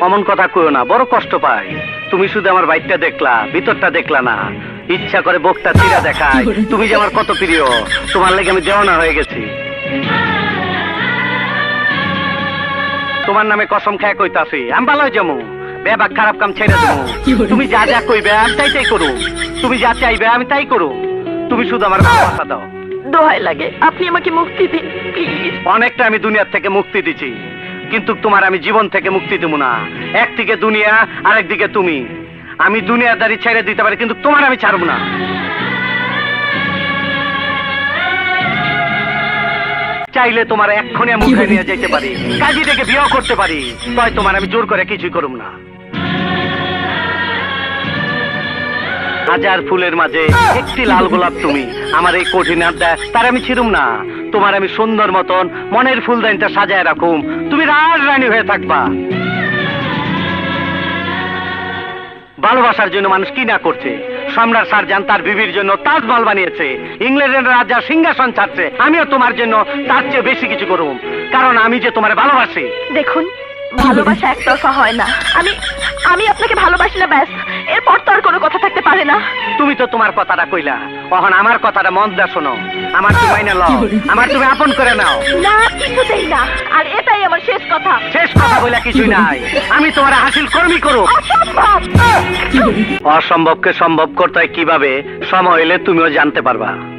অমন কথা কইও না বড় কষ্ট পাই। তুমি শুধু আমার বাইকটা দেখলা ভিতরটা দেখলা না। ইচ্ছা করে বকটা চিরা দেখায় তুমি যে আমার কত প্রিয় তোমার লেগে আমি দেওয়ানা হয়ে গেছি। তোমার নামে কসম খায় কইতাছি আমি ভালো যাব বেবাক খারাপ কাম ছেড়ে দেবো। তুমি যা যা কইবে আমি তাই তাই করু। তুমি যা চাইবে আমি তাই করু। তুমি শুধু আমার ভালোবাসা দাও। দোহাই লাগে আপনি আমাকে মুক্তি দিন প্লিজ। অনেকটা আমি দুনিয়ার থেকে মুক্তি দিছি। কিন্তু তোমার আমি জীবন থেকে মুক্তি দেবো না। একদিকে দুনিয়া আরেক দিকে তুমি। আমি দুনিয়াদারি ছেড়ে দিতে পারি কিন্তু তোমার আমি ছাড়বো না। চাইলে তোমার এক্ষণে আমি উঠে নিয়ে যেতে পারি। কাজী থেকে বিয়ে করতে পারি। তাই তোমার আমি জোর করে কিছুই করুম না। হাজার ফুলের মাঝে একটি লাল গোলাপ তুমি। আমার এই কঠিন আড্ডা তার আমি ছিড়ুম না। তোমার আমি সুন্দর মতন মনের ফুলদানিটা সাজায় রাখুম। তুমি রাজ রানী হয়ে থাকবা। ভালোবাসার জন্য মানুষ কি না করছে? সম্রাট সারজান তার বিবির জন্য তাজমহল বানিয়েছে। ইংল্যান্ডের রাজা সিংহাসন ছাড়ছে। আমিও তোমার জন্য তার চেয়ে বেশি কিছু করুম। কারণ আমি যে তোমার ভালোবাসি। দেখুন, ভালোবাসা একতরফা হয় না। আমি আমি আপনাকে ভালোবাসি না, ব্যাস। এরপর তো আর কোনো কথা থাকতে পারে না? তুমি তো তোমার কথাটা কইলা। তখন আমার কথাটা মন দা শোনো। আমার তুমি মাইনা লও। আমার তুমি আপন করে নাও। না কিছুতেই না। আর এটাই আমার শেষ কথা। শেষ কথা বলে কিছুই নাই। আমি তোমার হাসিল কর্মী করো অসম্ভব! অসম্ভবকে সম্ভব করতে কীভাবে? সময় এলে তুমিও জানতে পারবা।